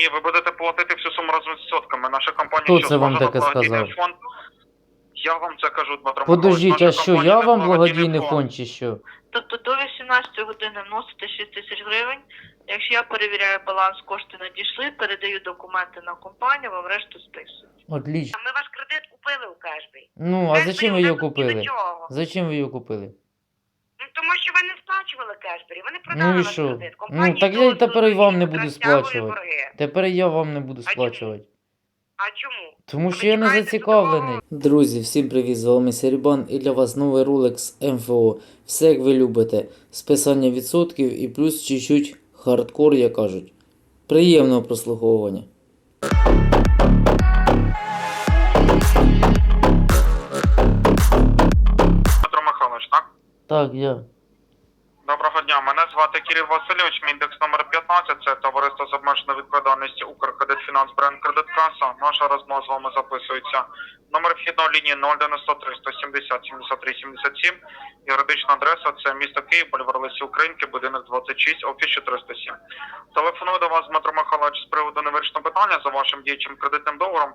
Ні, ви будете платити всю суму разом з відсотками. Наша компанія Хто це вам таке благодійний сказав? Фонд? Я вам це кажу, Дмитро Подождіть, а наша що, компанія я не вам благодійний фонд чи що? Тобто до 18 години вносите 6 тисяч гривень. Якщо я перевіряю баланс, кошти надійшли, передаю документи на компанію, вам решту списують. Отлично. А ми ваш кредит купили у Кешбі. Ну, а зачем ви його купили? Зачем ви його купили? Ну тому що ви не сплачували Кешбері, вони продали Ну і що? Ну, так я тепер і вам не буду сплачувати. Тепер я вам не буду сплачувати. А чому? Тому що я не зацікавлений. Друзі, всім привіт, з вами Серебан і для вас новий ролик з МФО. Все як ви любите. Списання відсотків і плюс чуть-чуть хардкор, як кажуть. Приємного прослуховування. Дмитро Михайлович, так? Так, я. Доброго дня, мене звати Кирил Васильович, мій індекс номер 15, це товариство з обмеженою відповідальністю Укркредитфінанс бренд Кредиткаса. Наша розмова з вами записується. Номер вхідної лінії 093 170 73 77. Юридична адреса це місто Київ, бульвар Лесі Українки, будинок 26, офіс 407. Телефоную до вас, Дмитро Михайлович, з приводу невирішеного питання за вашим діючим кредитним договором.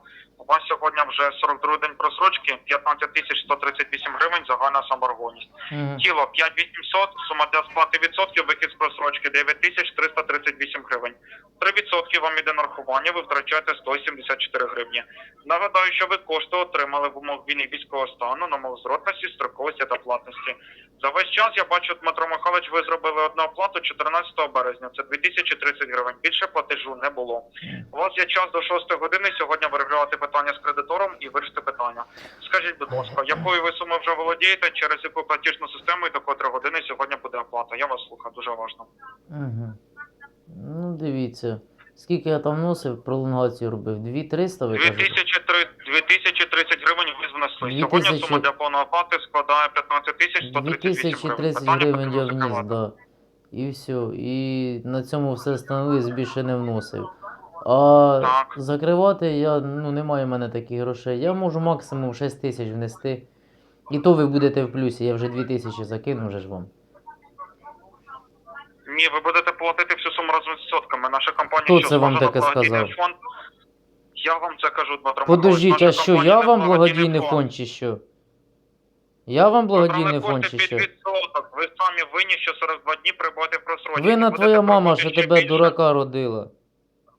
У вас сьогодні вже 42 день просрочки, 15 тисяч 138 гривень загальна саморгонність. Мгм. Тіло 5800, сума для сплати відсотків, вихід з просрочки 9338 гривень. 3% вам іде нарахування, ви втрачаєте 174 гривні. Нагадаю, що ви кошти отримали в умов війни військового стану на мов зротності, строковості та платності. За весь час я бачу, Дмитро Михайлович, ви зробили одну оплату 14 березня. Це 2030 гривень. Більше платежу не було. У вас є час до 6 години сьогодні вирішувати питання з кредитором і вирішити питання. Скажіть, будь ласка, якою ви сумою вже володієте, через яку платіжну систему і до котрої години сьогодні буде оплата? Я вас слухаю, дуже важливо. Угу. Ну, дивіться. Скільки я там носив, пролонгацію робив? 2300 ви кажете? 2003 2030 гривень ви внесли. 2000 Сьогодні сума для повної оплати складає 15 тисяч 138 гривень. 2030 Питання гривень я потрібно вніс, закривати. да. І все. І на цьому все встановилось, більше не вносив. А Так. закривати я, ну, немає в мене таких грошей. Я можу максимум 6 тисяч внести. І то ви будете в плюсі, я вже 2000 закину вже ж вам. Ні, ви будете платити всю суму разом з відсотками. Наша компанія Хто що, це вам таке сказав? Фонд? Я вам це кажу, Дмитро Подождіть, а наша що, компанія я це вам благодійний фонд чи що? Я вам Ви благодійний брали фонд чи під що? відсоток. Ви самі винні, що 42 дні прибувати просрочені. Винна Будете твоя мама, що ще тебе більше. дурака родила.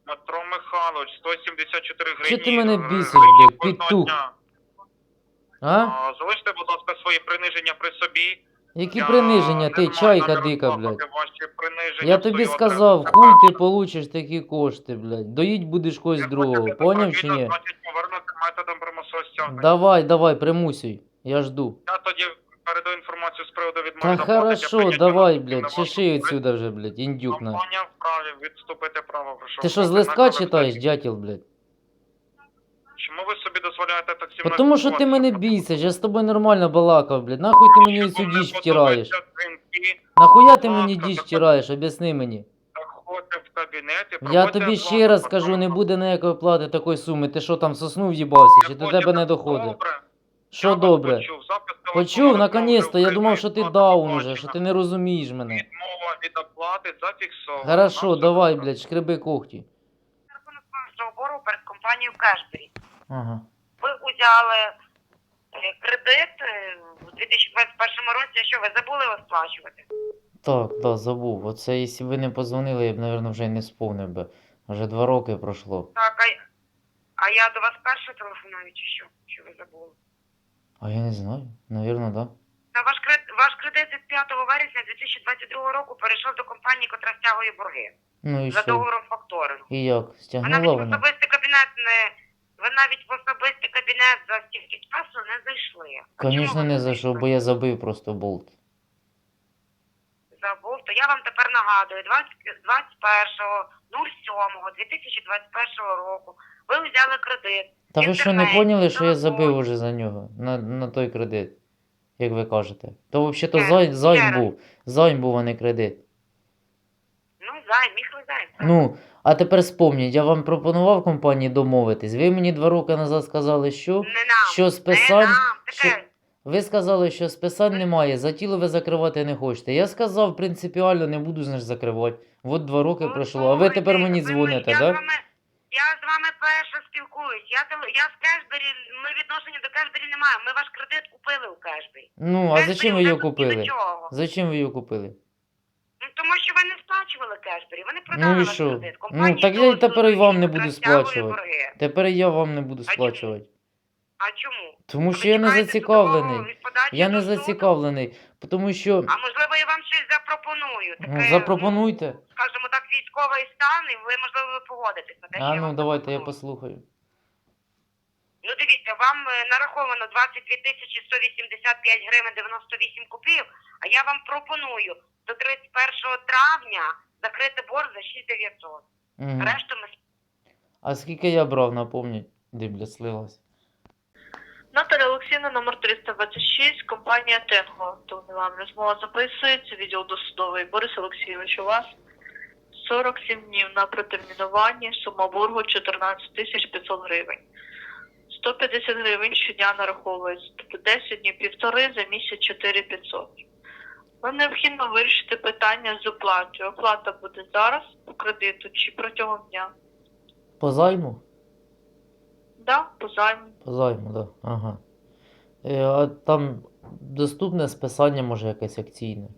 Дмитро Михайлович, 174 гривні. Що ти мене е, бісиш, блядь, петух? А? А, Залиште, будь ласка, свої приниження при собі. Які Я приниження, ти не маю чайка наміру дика, слухати блядь. ваші приниження Я тобі свою сказав, адресу. хуй ти получиш такі кошти, блядь. Доїть будеш когось Ви другого, хочете поняв чи добровільно, ні? Значить, повернути методом примусового стягнення. Давай, давай, примусюй. Я жду. Я тоді передаю інформацію з приводу відмови Та доплати для хорошо, прийняття давай, на блядь, вашу чеши користь. отсюда вже, блядь, індюк на. Компанія вправі відступити право. прошу. Ти що, з листка читаєш, дятел, блядь? Чому ви собі дозволяєте так зі мною Потому що ти мене бісиш, я з тобою нормально балакав, блядь. Нахуй ти мені цю діч втираєш? Нахуя ти мені діч втираєш, об'ясни мені. Заходьте в кабінет і Я проводьте тобі з ще вами раз контроль. кажу, не буде ніякої плати такої суми. Ти що там сосну в'їбався, чи до тебе не доходить? Добре. Що Я вас добре? Почув, Запис Почув, телефону наконець-то, я думав, що ти України, даун уже, що ти не розумієш мене. Відмова від оплати зафіксована. Хорошо, Нам давай, все блядь, шкреби когті. Рахунок вашого боргу перед компанією Кешбері. Ага. Ви узяли е, кредит е, у 2021 році, а що ви забули його сплачувати? Так, да, забув. Оце, якщо б ви не позвонили, я б, мабуть, вже й не сповнив би. Вже два роки пройшло. Так, а, й- а я до вас перше телефоную, чи що? Що ви забули? А я не знаю. Навірно, да. Та ваш кредит, ваш кредит від 5 вересня 2022 року перейшов до компанії, котра стягує борги Ну і за що? договором факторингу. І як? Ви навіть Стягнула в вона? особистий кабінет не ви навіть в особистий кабінет за стільки часу не зайшли. А чому Звісно, ви не зайшов, зайшли? бо я забив просто болт. забув, то я вам тепер нагадую, 20 21.07.2021 року ви взяли кредит. Та ви що не поняли, що я забив уже за нього? На, на той кредит. Як ви кажете. То взагалі-то займ, займ був. Займ був, а не кредит. Ну, займ, міг займ. Ну, а тепер спомніть, я вам пропонував компанії домовитись. Ви мені два роки назад сказали, що. Не нам, що списань- не нам, що- Ви сказали, що списань немає, за тіло ви закривати не хочете. Я сказав, принципіально не буду значить, закривати. От два роки Ну, пройшло, а ви тепер мені дзвоните, так? вами- Я з вами перше спілкуюсь. Я я з Кешбері, ми відношення до Кешбері не маємо. Ми ваш кредит купили у Кешбері. Ну, а Кешбері зачем ви його купили? Зачем ви його купили? Ну тому що ви не сплачували Кешбері. Вони продали Ну і ваш що? кредит. Ну, так я тепер і вам не буду сплачувати. борги. Тепер я вам не буду сплачувати. А чому? Тому Ви що я не зацікавлений. Я не зацікавлений, тому що А можливо, я вам щось запропоную. Ну, Таке, запропонуйте. ну, скажімо так, військовий стан, і ви, можливо, ви погодитесь на те, що А я ну вам давайте я запропоную. послухаю. Ну дивіться, вам е, нараховано 22 тисячі 185 гривень 98 копійок, а я вам пропоную до 31 травня закрити борг за 6900. Угу. Решту ми А скільки я брав, напомніть, де бля слилась. Наталя Олексійовна, номер 326, компанія Тенго. То не вам розмова записується, відділ досудовий. Борис Олексійович, у вас 47 днів на протермінуванні, сума боргу 14 тисяч 500 гривень. 150 гривень щодня нараховується, тобто 10 днів півтори, за місяць 4500. Вам необхідно вирішити питання з оплатою. Оплата буде зараз по кредиту чи протягом дня? По займу? Да, по займу. По займу, да. Ага. Е, а там доступне списання, може, якесь акційне.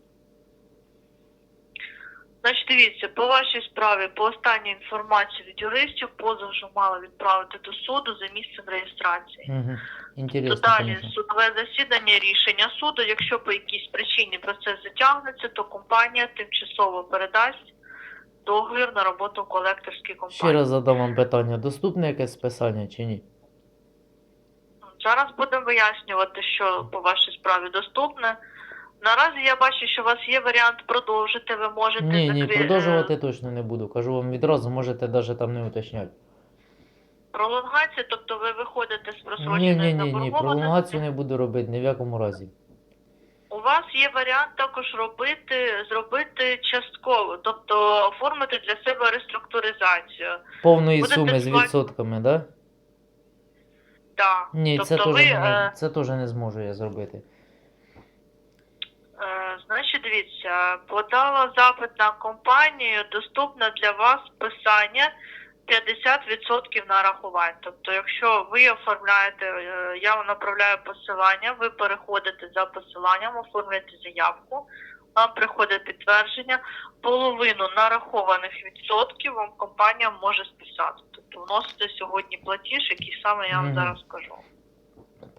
Значить, дивіться, по вашій справі, по останній інформації від юристів, позов вже мали відправити до суду за місцем реєстрації. Угу. То Інтересно, далі конечно. судове засідання, рішення суду. Якщо по якійсь причині процес затягнеться, то компанія тимчасово передасть договір на роботу колекторській Ще компанії. раз задам вам питання. Доступне якесь списання чи ні? Зараз будемо вияснювати, що по вашій справі доступне. Наразі я бачу, що у вас є варіант продовжити. Ви можете Ні, ні, продовжувати е, точно не буду. Кажу вам відразу, можете навіть там не уточняти. пролонгацію, тобто ви виходите з Ні, просроченої ні, ні, ні, заборгованості. пролонгацію не буду робити ні в якому разі. Вас є варіант також робити, зробити частково, тобто оформити для себе реструктуризацію. Повної Будете суми з відсотками, да? Так. Ні, це тобто теж не, е, це теж не зможу я зробити. е, значить, дивіться, подала запит на компанію, доступне для вас списання 50% нарахувань. Тобто, якщо ви оформляєте, е, я вам направляю посилання, ви переходите за посиланням, оформляєте заявку, вам приходить підтвердження, половину нарахованих відсотків вам компанія може списати. Тобто вносите сьогодні платіж, який саме я вам Мгм. зараз скажу.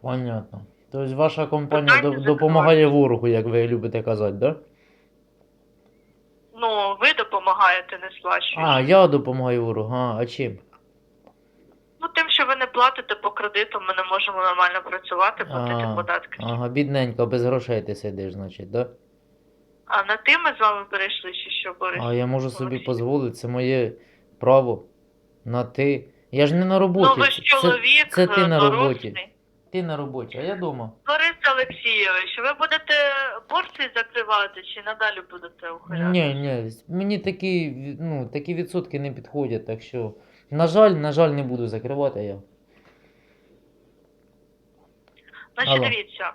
Понятно. Тобто ваша компанія Питання допомагає ворогу, як ви любите казати, да? Ну, ви допомагаєте, не сплачуєте. А, я допомагаю ворогу. А, а чим? Ну, тим, що ви не платите по кредиту, ми не можемо нормально працювати, платити А, податки. Ага, бідненько, без грошей ти сидиш, значить, да? А на ти ми з вами перейшли, чи що, Борис? А я можу собі Олексій? дозволити, це моє право. На ти. Я ж не на роботі. Ну, ви ж це- чоловік, це ти на роботі. Ти на роботі, а я вдома. Борис Олексійович, ви будете борси закривати чи надалі будете ухиляти? Ні, ні, мені такі, ну, такі відсотки не підходять, так що, на жаль, на жаль, не буду закривати я. Значить, Алло. дивіться,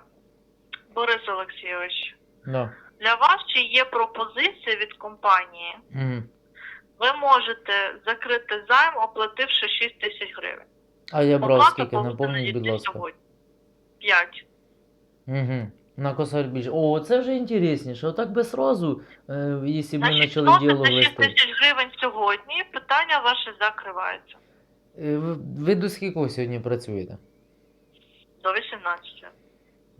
Борис Олексійович, Да. для вас чи є пропозиція від компанії? Угу. Ви можете закрити займ, оплативши 6 тисяч гривень. А я брав Оплата скільки, повинна напомніть, будь ласка. сьогодні. 5. Угу. На косарь більше. О, це вже інтересніше. Отак би сразу, е, якщо ми Значить, почали діалог вносите 6 вести. тисяч гривень сьогодні, питання ваше закривається Е, Ви, ви до скількох сьогодні працюєте? до 18.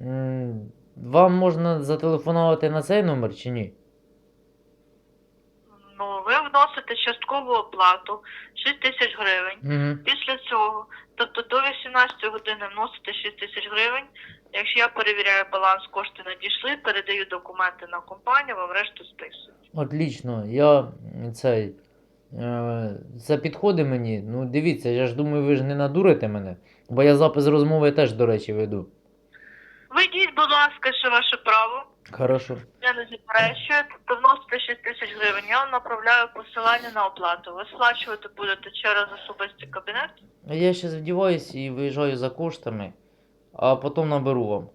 М, Вам можна зателефонувати на цей номер чи ні? Ну, ви вносите часткову оплату 6 тисяч гривень. Угу. Після цього, тобто до 18 години вносите 6 тисяч гривень. Якщо я перевіряю баланс, кошти надійшли, передаю документи на компанію, вам решту списують. Отлично. Я цей. Е, це підходить мені. Ну, дивіться, я ж думаю, ви ж не надурите мене. Бо я запис розмови теж, до речі, веду. Вийдіть, будь ласка, ще ваше право. Хорошо. Я не заперечую, вносите 6 тисяч гривень. Я вам направляю посилання на оплату. Ви сплачувати будете через особистий кабінет. Я зараз вдіваюсь і виїжджаю за коштами, а потім наберу вам.